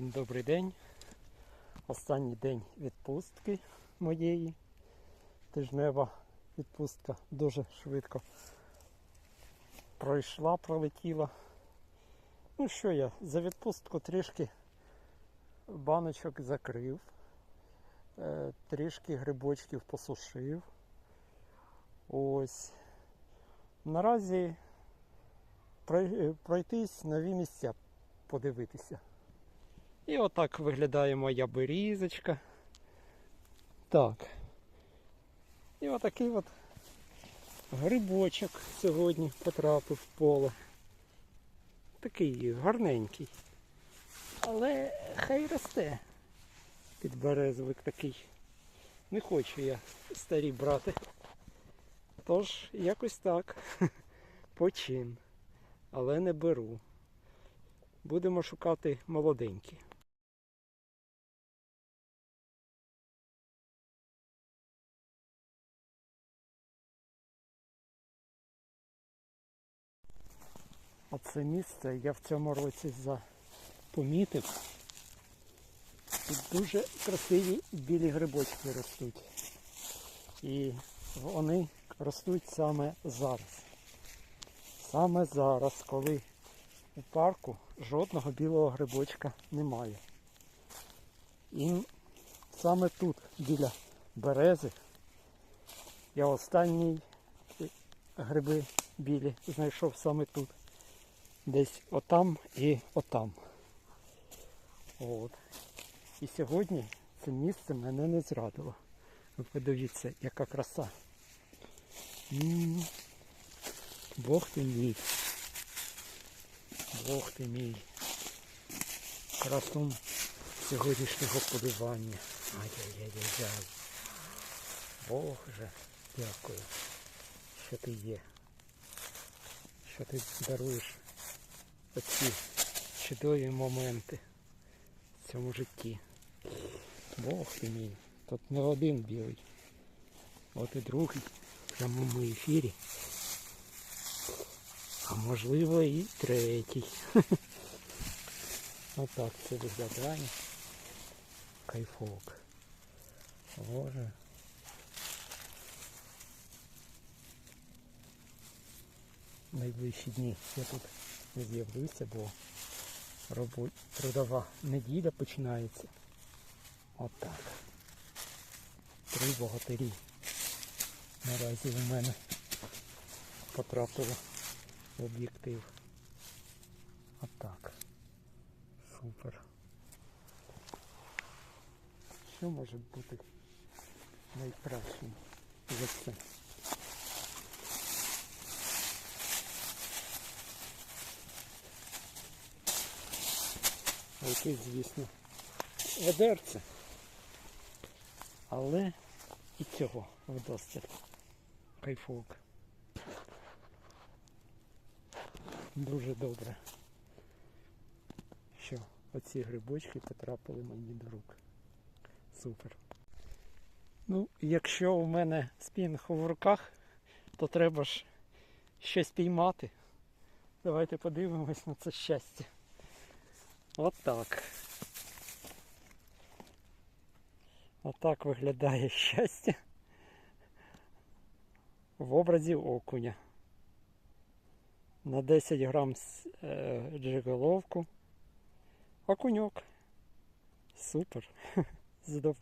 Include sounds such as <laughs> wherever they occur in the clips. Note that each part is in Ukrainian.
Добрий день. Останній день відпустки моєї. Тижнева відпустка дуже швидко пройшла, пролетіла. Ну що я, за відпустку трішки баночок закрив, е, трішки грибочків посушив. Ось. Наразі пройтись нові місця подивитися. І отак виглядає моя берізочка. Так. І отакий от грибочок сьогодні потрапив в поле. Такий гарненький. Але хай росте. Підберезовик такий. Не хочу я старі брати. Тож якось так. <laughs> Почин. Але не беру. Будемо шукати молоденькі. А це місце я в цьому році запомітив. Тут дуже красиві білі грибочки ростуть. І вони ростуть саме зараз. Саме зараз, коли у парку жодного білого грибочка немає. І саме тут, біля берези, я останній гриби білі знайшов саме тут. Десь отам і отам. От. І сьогодні це місце мене не зрадило. Ви подивіться, яка краса. Бог ти мій. Бог ти мій. Красун сьогоднішнього полювання. Ай-яй-яй-яй. Боже, дякую, що ти є. Що ти даруєш оці чудові моменти в цьому житті. Бог ти мій. Тут не один білий. От і другий в прямому ефірі. А можливо і третій. <laughs> Отак це виглядає. Кайфок. Боже. Найближчі дні я тут не з'явлюся, бо робо... трудова неділя починається. Отак. Три богатирі. Наразі у мене потрапило в об'єктив. Отак. Супер. Що може бути найкращим за це? Якесь, звісно, ведерце. Але і цього вдосталь. Кайфок. Дуже добре, що оці грибочки потрапили мені до рук. Супер. Ну, якщо у мене спінг в руках, то треба ж щось піймати. Давайте подивимось на це щастя. От так. Отак виглядає <laughs> щастя в образі окуня. На 10 грам е, джиголовку. Окуньок. Супер. <laughs> Здов.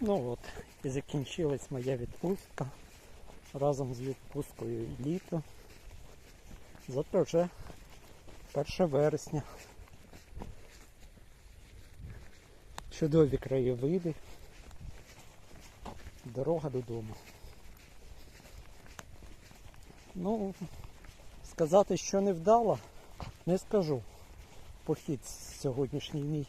Ну от, і закінчилась моя відпустка. Разом з відпусткою літо. Зато вже 1 вересня. Чудові краєвиди. Дорога додому. Ну, сказати, що не вдало, не скажу. Похід сьогоднішній мій.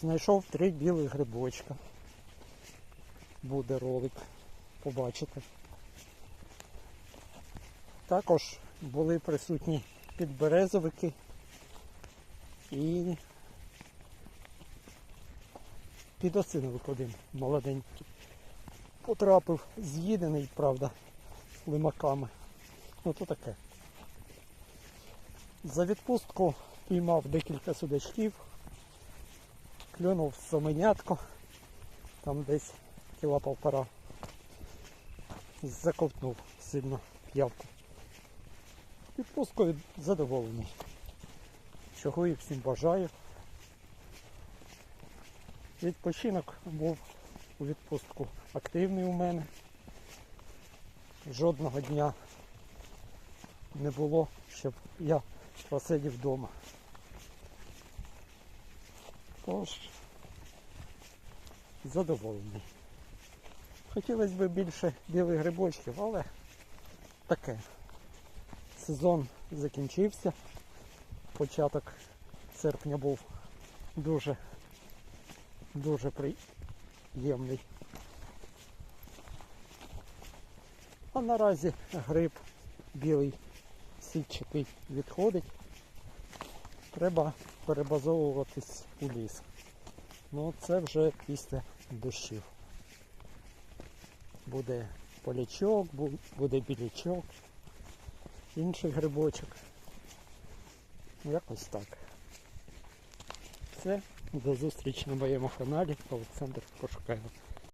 Знайшов три білих грибочка. Буде ролик. Побачите. Також були присутні підберезовики і підосиновик один молоденький. Потрапив, з'їдений, правда, лимаками. Ну то таке. За відпустку піймав декілька судачків, клюнув саменятко, там десь кіла полтора. Заковтнув сильно п'явку. Відпусткою задоволений. Чого і всім бажаю. Відпочинок був у відпустку активний у мене. Жодного дня не було, щоб я посидів вдома. Тож задоволений. Хотілося б більше білих грибочків, але таке. Сезон закінчився. Початок серпня був дуже дуже приємний. А наразі гриб білий сітчатий відходить. Треба перебазовуватись у ліс. Ну це вже після дощів. Буде полячок, буде білячок, інший грибочок. Якось так. Все, до зустрічі на моєму каналі Олександр Пошукайло.